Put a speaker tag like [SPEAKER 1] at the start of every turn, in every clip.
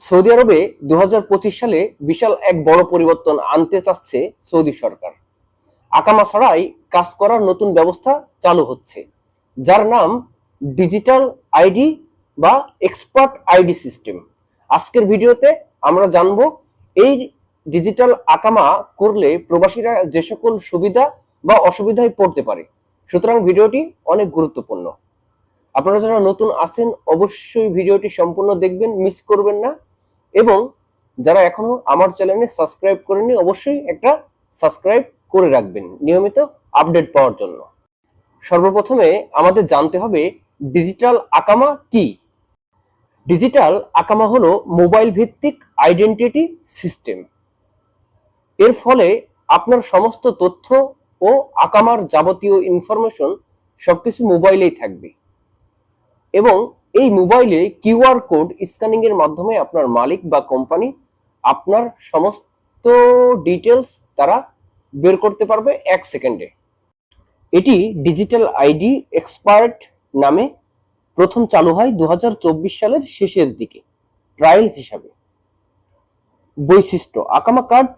[SPEAKER 1] Saudi আরবে দু হাজার পঁচিশ সালে বিশাল এক বড় পরিবর্তন আনতে চাচ্ছে সৌদি সরকার। আকামা ছাড়াই কাজ করার নতুন ব্যবস্থা চালু হচ্ছে, যার নাম ডিজিটাল আইডি বা এক্সপার্ট আইডি সিস্টেম। আজকের ভিডিওতে আমরা জানব এই ডিজিটাল আকামা করলে প্রবাসীরা যে সকল সুবিধা বা অসুবিধায় পড়তে পারে। সুতরাং ভিডিওটি অনেক গুরুত্বপূর্ণ। আপনারা যারা নতুন আছেন, অবশ্যই ভিডিওটি সম্পূর্ণ দেখবেন, মিস করবেন না। এবং যারা এখনও আমার চ্যানেলে সাবস্ক্রাইব করেননি, অবশ্যই একটা সাবস্ক্রাইব করে রাখবেন নিয়মিত আপডেট পাওয়ার জন্য। সর্বপ্রথমে আমাদের জানতে হবে ডিজিটাল আকামা কি? ডিজিটাল আকামা হলো মোবাইল ভিত্তিক আইডেন্টিটি সিস্টেম। এর ফলে আপনার সমস্ত তথ্য ও আকামার যাবতীয় ইনফরমেশন সবকিছু মোবাইলেই থাকবে। এবং এই মোবাইলে কিউআর কোড স্ক্যানিং এর মাধ্যমে আপনার মালিক বা কোম্পানি আপনার সমস্ত ডিটেলস তারা বের করতে পারবে এক সেকেন্ডে। এটি ডিজিটাল আইডি এক্সপার্ট নামে প্রথম চালু হয় দু হাজার চব্বিশ সালের শেষের দিকে, ট্রায়াল হিসাবে। বৈশিষ্ট্য, আকামা কার্ড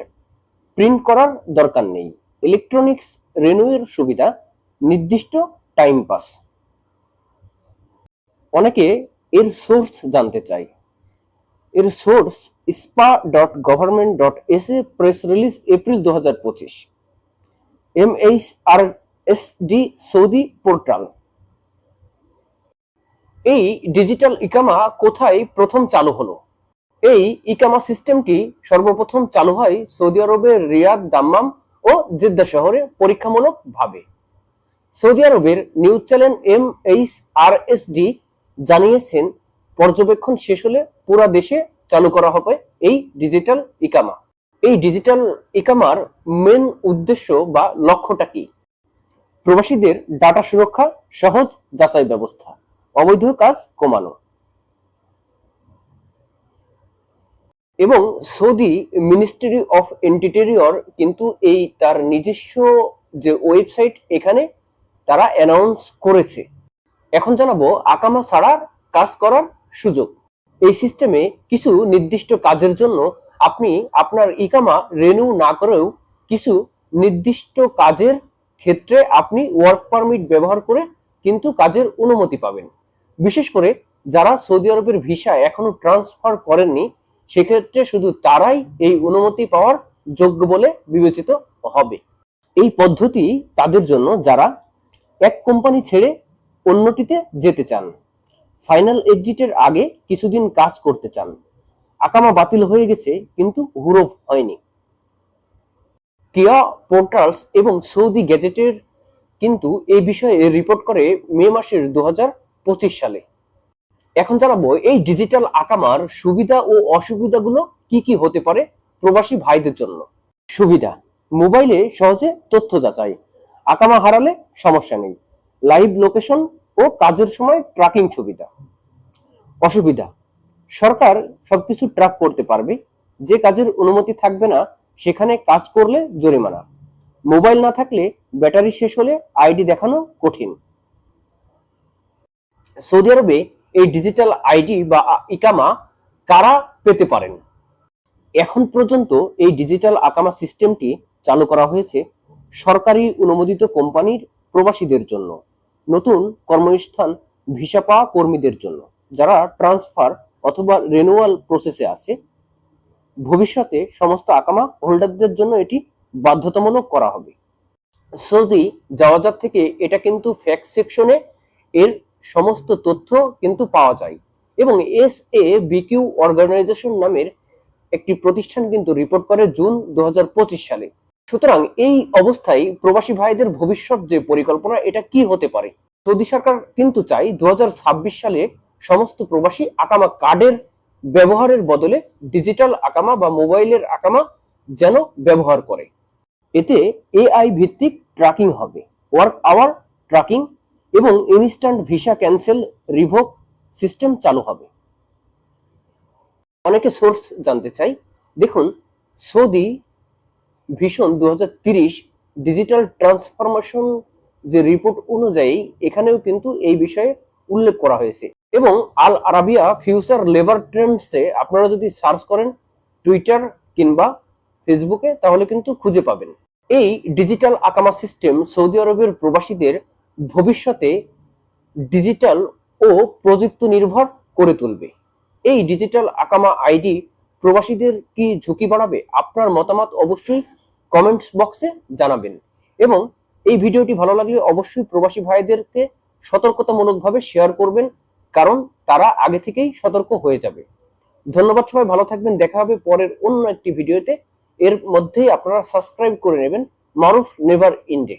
[SPEAKER 1] প্রিন্ট করার দরকার নেই। ইলেকট্রনিক্স রেনুয়ের সুবিধা, নির্দিষ্ট টাইম পাস। অনেকে এর সোর্স জানতে চাই এর source spa dot government dot S A press release April দু হাজার পঁচিশ। M H R S D Saudi portal এই ডিজিটাল ইকামা কোথায় প্রথম চালু হলো? এই ইকামা সিস্টেমটি সর্বপ্রথম চালু হয় সৌদি আরবের রিয়াদ, দাম্মাম ও জেদ্দা শহরে পরীক্ষামূলক ভাবে সৌদি আরবের news channel M H R S D জানিয়েছেন, পর্যবেক্ষণ শেষ হলে পুরা দেশে চালু করা হবে এই ডিজিটাল ইকামা। এই ডিজিটাল ইকামার মেন উদ্দেশ্য বা লক্ষ্যটা কি? প্রবাসীদের ডাটা সুরক্ষা, সহজ যাচাই ব্যবস্থা, অবৈধ কাজ কমানো। এবং সৌদি মিনিস্ট্রি অফ ইন্টেরিয়র কিন্তু এই তার নিজস্ব যে ওয়েবসাইট এখানে তারা অ্যানাউন্স করেছে। এখন জানাব আকামা ছাড়া কাজ করার সুযোগ। এই সিস্টেমে কিছু নির্দিষ্ট কাজের জন্য আপনি আপনার ইকামা রেনু না করেও কিছু নির্দিষ্ট কাজের ক্ষেত্রে আপনি ওয়ার্ক পারমিট ব্যবহার করে কিন্তু কাজের অনুমতি পাবেন। বিশেষ করে যারা সৌদি আরবের ভিসা এখনও ট্রান্সফার করেননি, সেক্ষেত্রে শুধু তারাই এই অনুমতি পাওয়ার যোগ্য বলে বিবেচিত হবে। এই পদ্ধতি তাদের জন্য যারা এক কোম্পানি ছেড়ে অন্যটিতে যেতে চান। ফাইনাল এক্সিটের আগে কিছুদিন কাজ করতে চান। আকামা বাতিল হয়ে গেছে, কিন্তু হুরফ হয়নি। কিয়া পোর্টালস এবং সৌদি গ্যাজেটের কিন্তু এই বিষয়ে রিপোর্ট করে মে মাসের দু হাজার পঁচিশ সালে। এখন জানাব, এই ডিজিটাল আকামার সুবিধা ও অসুবিধাগুলো কি কি হতে পারে প্রবাসী ভাইদের জন্য? সুবিধা, মোবাইলে সহজে তথ্য যাচাই। আকামা হারালে সমস্যা নেই। লাইভ লোকেশন ও কাজের সময় ট্র্যাকিং সুবিধা অসুবিধা। সরকার সবকিছু ট্র্যাক করতে পারবে। যে কাজের অনুমতি থাকবে না, সেখানে কাজ করলে জরিমানা। মোবাইল না থাকলে ব্যাটারি শেষ হলে আইডি দেখানো কঠিন। সৌদি আরবে এই ডিজিটাল আইডি বা ইকামা কারা পেতে পারেন? এখন পর্যন্ত এই ডিজিটাল আকামা সিস্টেমটি চালু করা হয়েছে সরকারি অনুমোদিত কোম্পানির প্রবাসীদের জন্য। নতুন কর্মস্থান ভিসা পাওয়া কর্মীদের জন্য, যারা ট্রান্সফার অথবা রেনুয়াল প্রসেসে আছে। ভবিষ্যতে সমস্ত আকামা হোল্ডারদের জন্য এটি বাধ্যতামূলক করা হবে। সৌদি জাওয়াজাত থেকে এটা কিন্তু ফ্যাক্ট সেকশনে এর সমস্ত তথ্য কিন্তু পাওয়া যায় এবং এস এ বিকিউ অর্গানাইজেশন নামের একটি প্রতিষ্ঠান কিন্তু রিপোর্ট করে জুন দু হাজার পঁচিশ সালে। সুতরাং এই অবস্থায় প্রবাসী ভাইদের ভবিষ্যৎ যে পরিকল্পনা, এটা কি হতে পারে? সৌদি সরকার কিন্তু চাই দুহাজার ছাব্বিশ সালে সমস্ত প্রবাসী আকামা কার্ডের ব্যবহারের বদলে ডিজিটাল আকামা বা মোবাইলের আকামা যেন ব্যবহার করে। এতে এআই ভিত্তিক ট্র্যাকিং হবে, ওয়ার্ক আওয়ার ট্র্যাকিং এবং instant visa cancel, revoke system চালু হবে। অনেকে সোর্স জানতে চাই। দেখুন, সৌদি ভীষণ দু ডিজিটাল ট্রান্সফরমেশন যে রিপোর্ট অনুযায়ী এখানেও কিন্তু এই বিষয়ে উল্লেখ করা হয়েছে। এবং আল আরাবিয়া ফিউচার লেবার ট্রেন্ডসে আপনারা যদি সার্চ করেন টুইটার কিংবা ফেসবুকে তাহলে কিন্তু খুঁজে পাবেন। এই ডিজিটাল আকামা সিস্টেম সৌদি আরবের প্রবাসীদের ভবিষ্যতে ডিজিটাল ও প্রযুক্তি নির্ভর করে তুলবে। এই ডিজিটাল আকামা আইডি প্রবাসীদের কি ঝুঁকি বাড়াবে? আপনার মতামত অবশ্যই কমেন্টস বক্সে জানাবেন। এবং এই ভিডিওটি ভালো লাগলে অবশ্যই প্রবাসী ভাইদেরকে সতর্কতামূলকভাবে শেয়ার করবেন, কারণ তারা আগে থেকেই সতর্ক হয়ে যাবে। ধন্যবাদ সবাই, ভালো থাকবেন, দেখা হবে পরের অন্য একটি ভিডিওতে। এর মধ্যেই আপনারা সাবস্ক্রাইব করে নেবেন, মারুফ নেভার ইন্ডে